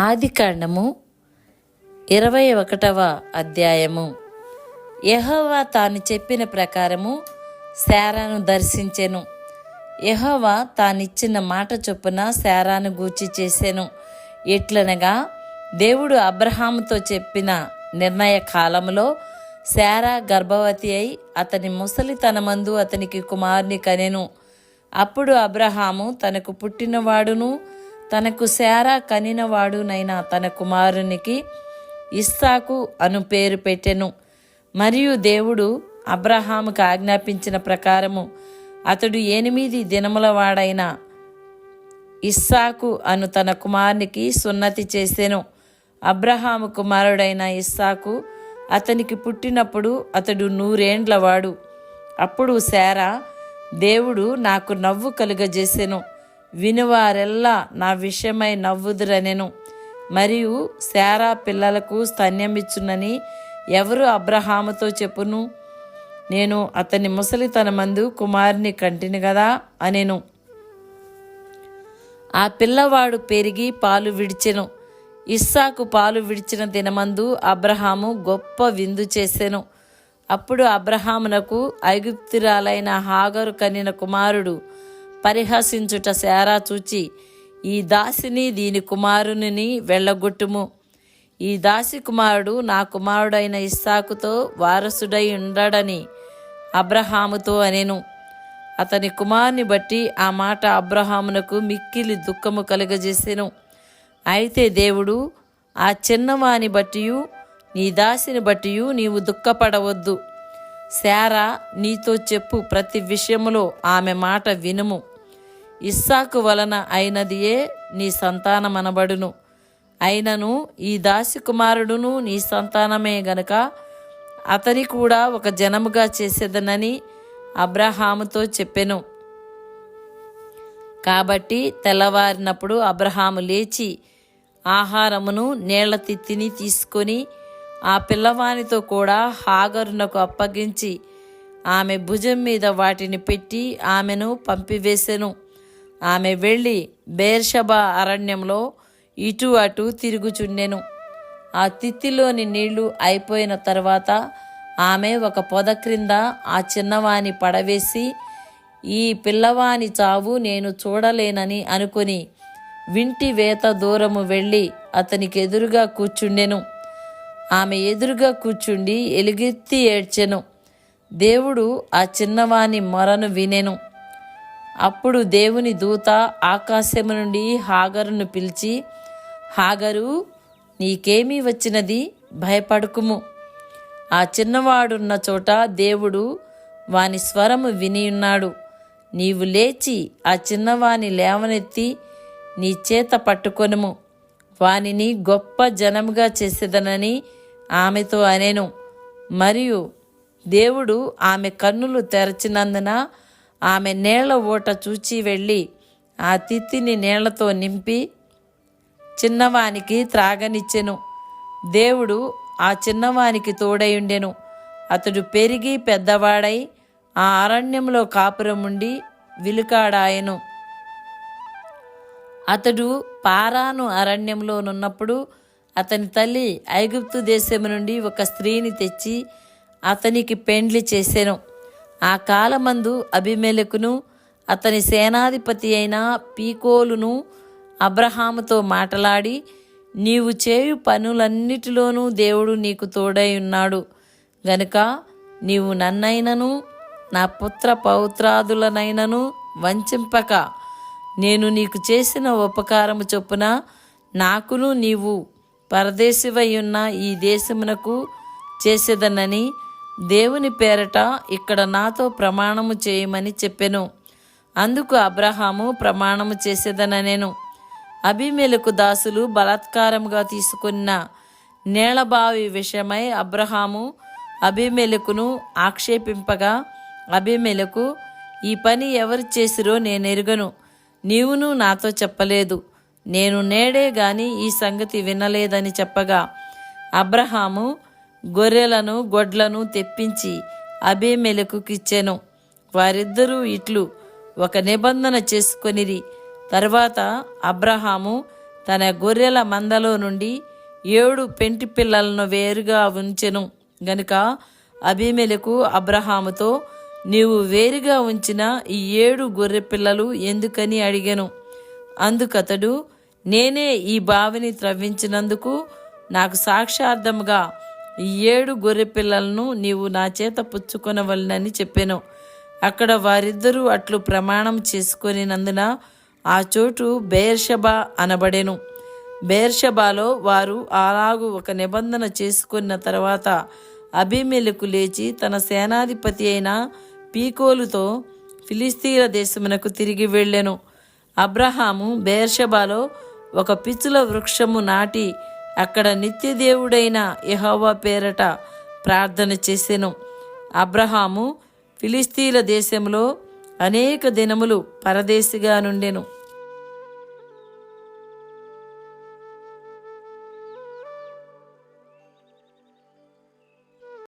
ఆదికాండము ఇరవై ఒకటవ అధ్యాయము. యహోవా తాను చెప్పిన ప్రకారము శారాను దర్శించెను. యహోవా తానిచ్చిన మాట చొప్పున శారాను గూర్చి చేసెను. ఎట్లనగా దేవుడు అబ్రహాముతో చెప్పిన నిర్ణయ కాలములో శారా గర్భవతి అయి అతని ముసలితనమందు అతనికి కుమారుని కనెను. అప్పుడు అబ్రహాము తనకు పుట్టినవాడును తనకు శారా కనినవాడునైన తన కుమారునికి ఇస్సాకు అను పేరు పెట్టెను. మరియు దేవుడు అబ్రహాముకు ఆజ్ఞాపించిన ప్రకారము అతడు ఎనిమిది దినముల వాడైన ఇస్సాకు అను తన కుమారునికి సున్నతి చేసెను. అబ్రహాము కుమారుడైన ఇస్సాకు అతనికి పుట్టినప్పుడు అతడు నూరేండ్లవాడు అప్పుడు శారా దేవుడు నాకు నవ్వు కలుగజేసెను. వినువారెల్లా నా విషయమై నవ్వుదురనెను మరియు శారా పిల్లలకు స్తన్యమిచ్చునని ఎవరు అబ్రహాముతో చెప్పును? నేను అతని ముసలి తనమందు కుమారుని కంటిని కదా అనెను. ఆ పిల్లవాడు పెరిగి పాలు విడిచెను. ఇస్సాకు పాలు విడిచిన దినమందు అబ్రహాము గొప్ప విందు చేసెను. అప్పుడు అబ్రహామునకు ఐగుప్తురాలైన హాగరు కనిన కుమారుడు పరిహసించుట శారా చూచి ఈ దాసిని దీని కుమారుని వెళ్ళగొట్టుము. ఈ దాసి కుమారుడు నా కుమారుడైన ఇస్సాకుతో వారసుడై ఉండడని అబ్రహాముతో అనెను. అతని కుమారుని బట్టి ఆ మాట అబ్రహామునకు మిక్కిలి దుఃఖము కలుగజేసెను. అయితే దేవుడు ఆ చిన్నవాని బట్టియు నీ దాసిని బట్టియు నీవు దుఃఖపడవద్దు. శారా నీతో చెప్పు ప్రతి విషయములో ఆమె మాట వినుము. ఇస్సాకు వలన అయినదియే నీ సంతానమనబడును. అయినను ఈ దాసి కుమారుడును నీ సంతానమే గనుక అతని కూడా ఒక జనముగా చేసేదనని అబ్రహాముతో చెప్పెను. కాబట్టి తెల్లవారినప్పుడు అబ్రహాము లేచి ఆహారమును నీళ్ళ తిత్తిని తీసుకొని ఆ పిల్లవానితో కూడా హాగరునకు అప్పగించి ఆమె భుజం మీద వాటిని పెట్టి ఆమెను పంపివేసెను. ఆమె వెళ్ళి బేర్షబా అరణ్యంలో ఇటు అటు తిరుగుచుండెను. ఆ తిత్తిలోని నీళ్ళు అయిపోయిన తర్వాత ఆమె ఒక పొద క్రింద ఆ చిన్నవాని పడవేసి ఈ పిల్లవాని చావు నేను చూడలేనని అనుకొని వింటి వేత దూరము వెళ్ళి అతనికి ఎదురుగా కూర్చుండెను. ఆమె ఎదురుగా కూర్చుండి ఎలుగెత్తి ఏడ్చెను. దేవుడు ఆ చిన్నవాని మొరను వినెను. అప్పుడు దేవుని దూత ఆకాశము నుండి హాగరును పిలిచి హాగరు నీకేమీ వచ్చినది? భయపడుకుము. ఆ చిన్నవాడున్న చోట దేవుడు వాని స్వరము వినియున్నాడు నీవు లేచి ఆ చిన్నవాని లేవనెత్తి నీ చేత పట్టుకొనుము. వానిని గొప్ప జనముగా చేసేదనని ఆమెతో అనేను. మరియు దేవుడు ఆమె కన్నులు తెరచినందున ఆమె నేళ్ళ ఊట చూచి వెళ్ళి ఆ తిత్తిని నీళ్ళతో నింపి చిన్నవానికి త్రాగనిచ్చెను. దేవుడు ఆ చిన్నవానికి తోడయుండెను అతడు పెరిగి పెద్దవాడై ఆ అరణ్యంలో కాపురం ఉండి విలుకాడాయను. అతడు పారాను అరణ్యంలోనున్నప్పుడు అతని తల్లి ఐగుప్తు దేశం నుండి ఒక స్త్రీని తెచ్చి అతనికి పెండ్లి చేసెను. ఆ కాలమందు అభిమేలకును అతని సేనాధిపతి అయిన పీకోలును అబ్రహాముతో మాటలాడి నీవు చేయు పనులన్నిటిలోనూ దేవుడు నీకు తోడై ఉన్నాడు. గనుక నీవు నన్నైనను నా పుత్ర పౌత్రాదులనైనను వంచింపక. నేను నీకు చేసిన ఉపకారము చొప్పున నాకును నీవు పరదేశివై ఉన్న ఈ దేశమునకు చేసేదనని దేవుని పేరట ఇక్కడ నాతో ప్రమాణము చేయమని చెప్పెను. అందుకు అబ్రహాము ప్రమాణము చేసేదననేను. అభిమేలకు దాసులు బలాత్కారముగా తీసుకున్న నేలబావి విషయమై అబ్రహాము అభిమేలకును ఆక్షేపింపగా అభిమేలకు ఈ పని ఎవరు చేసిరో నేను ఎరుగను నీవును నాతో చెప్పలేదు. నేను నేడే గాని ఈ సంగతి వినలేదని చెప్పగా అబ్రహాము గొర్రెలను గొడ్లను తెప్పించి అభిమెలకుకిచ్చెను వారిద్దరూ ఇట్లు ఒక నిబంధన చేసుకొనిరి. తర్వాత అబ్రహాము తన గొర్రెల మందలో నుండి ఏడు పెంటి పిల్లలను వేరుగా ఉంచెను. గనుక అభిమెలకు అబ్రహాముతో నీవు వేరుగా ఉంచిన ఈ ఏడు గొర్రె పిల్లలు ఎందుకని అడిగాను? అందుకతడు నేనే ఈ బావిని త్రవ్వించినందుకు నాకు సాక్షార్థముగా ఈ ఏడు గొర్రె పిల్లలను నీవు నా చేత పుచ్చుకొనవలనని చెప్పాను. అక్కడ వారిద్దరూ అట్లు ప్రమాణం చేసుకొనినందున ఆ చోటు బేర్షబా అనబడెను. బేర్షబాలో వారు అలాగు ఒక నిబంధన చేసుకున్న తర్వాత అభిమేలకు లేచి తన సేనాధిపతి అయిన పీకోలుతో ఫిలిస్తీన్ల దేశమునకు తిరిగి వెళ్ళెను. అబ్రహాము బేర్షబాలో ఒక పిచ్చుల వృక్షము నాటి అక్కడ నిత్యదేవుడైన యహోవా పేరట ప్రార్థన చేసెను. అబ్రహాము ఫిలిస్తీన్ల దేశంలో అనేక దినములు పరదేశిగా నుండెను.